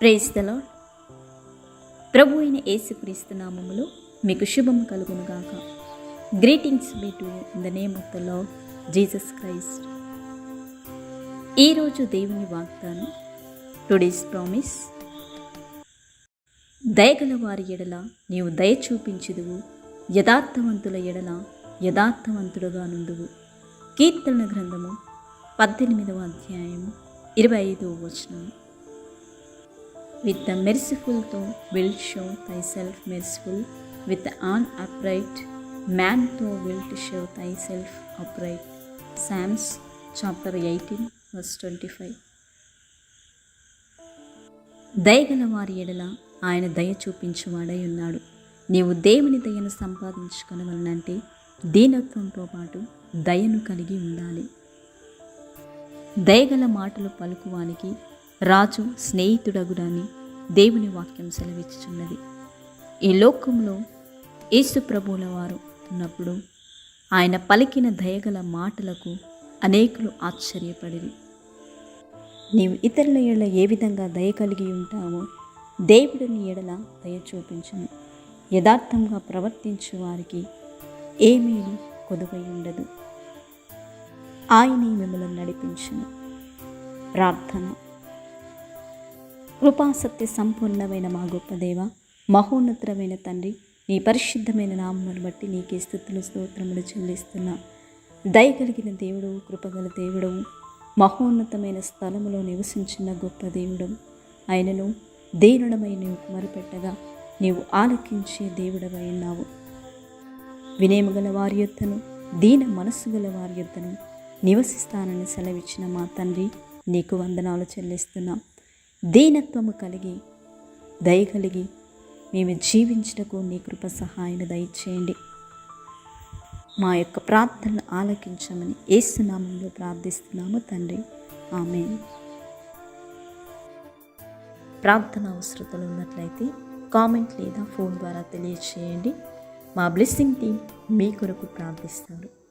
ప్రేస్తలో the ప్రభు అయిన యేసుక్రీస్తు నామములో మీకు శుభం కలుగునుగాక. Greetings me to in the name of the Lord Jesus Christ ఈరోజు దేవుని వాగ్దానం టుడేస్ ప్రామిస్ దయగల వారి ఎడల నీవు దయ చూపించుదువు యథార్థవంతుల ఎడల యథార్థవంతుడుగా నుండువు. కీర్తన గ్రంథము పద్దెనిమిదవ అధ్యాయము ఇరవై ఐదవ వచనము. With the మెర్సిఫుల్తో will show thy self merciful with an upright మ్యాన్తో will show thy self upright psalms chapter eighteen first twenty five దయగల వారి ఎడల ఆయన దయ చూపించేవాడై ఉన్నాడు. నీవు దేవుని దయను సంపాదించుకోవాలంటే దీనత్వంతో పాటు దయను కలిగి ఉండాలి. దయగల మాటలు పలుకువానికి రాజు స్నేహితుడగుడని దేవుని వాక్యం సెలవిచ్చుచున్నది. ఈ లోకంలో యేసు ప్రభువుల వారు ఉన్నప్పుడు ఆయన పలికిన దయగల మాటలకు అనేకులు ఆశ్చర్యపడిరి. నీవు ఇతరుల ఎడల ఏ విధంగా దయ కలిగి ఉంటావో దేవుడిని ఎడల దయ చూపించును యథార్థంగా ప్రవర్తించు వారికి ఏమీ మేలు కొదువై ఉండదు. ఆయనే మిమ్మల్ని నడిపించును. ప్రార్థన. కృపాసత్య సంపూర్ణమైన మా గొప్ప దేవ మహోన్నతమైన తండ్రి నీ పరిశుద్ధమైన నామమును బట్టి నీకే స్థుతులు స్తోత్రములు చెల్లిస్తున్నా. దయ కలిగిన దేవుడు కృపగల దేవుడు మహోన్నతమైన స్థలములో నివసించిన గొప్ప దేవుడు ఆయనను దేనుడమై నీవు మొరపెట్టగా నీవు ఆలకించే దేవుడవై ఉన్నావు. వినేమ గల వారి యొద్దను దీన మనస్సు గల వారి యొద్దను నివసిస్తానని సెలవిచ్చిన మా తండ్రి నీకు వందనాలు చెల్లిస్తున్నాం. దీనత్వము కలిగి దయ కలిగి మేము జీవించటకు నీ కృప సహాయం దయచేయండి. మా యొక్క ప్రార్థనలు ఆలకించమని ఏసునామంలో ప్రార్థిస్తున్నాము తండ్రి. ఆమె ప్రార్థన అవసరతలు ఉన్నట్లయితే కామెంట్ లేదా ఫోన్ ద్వారా తెలియచేయండి. మా బ్లెస్సింగ్ టీం మీ కొరకు ప్రార్థిస్తారు.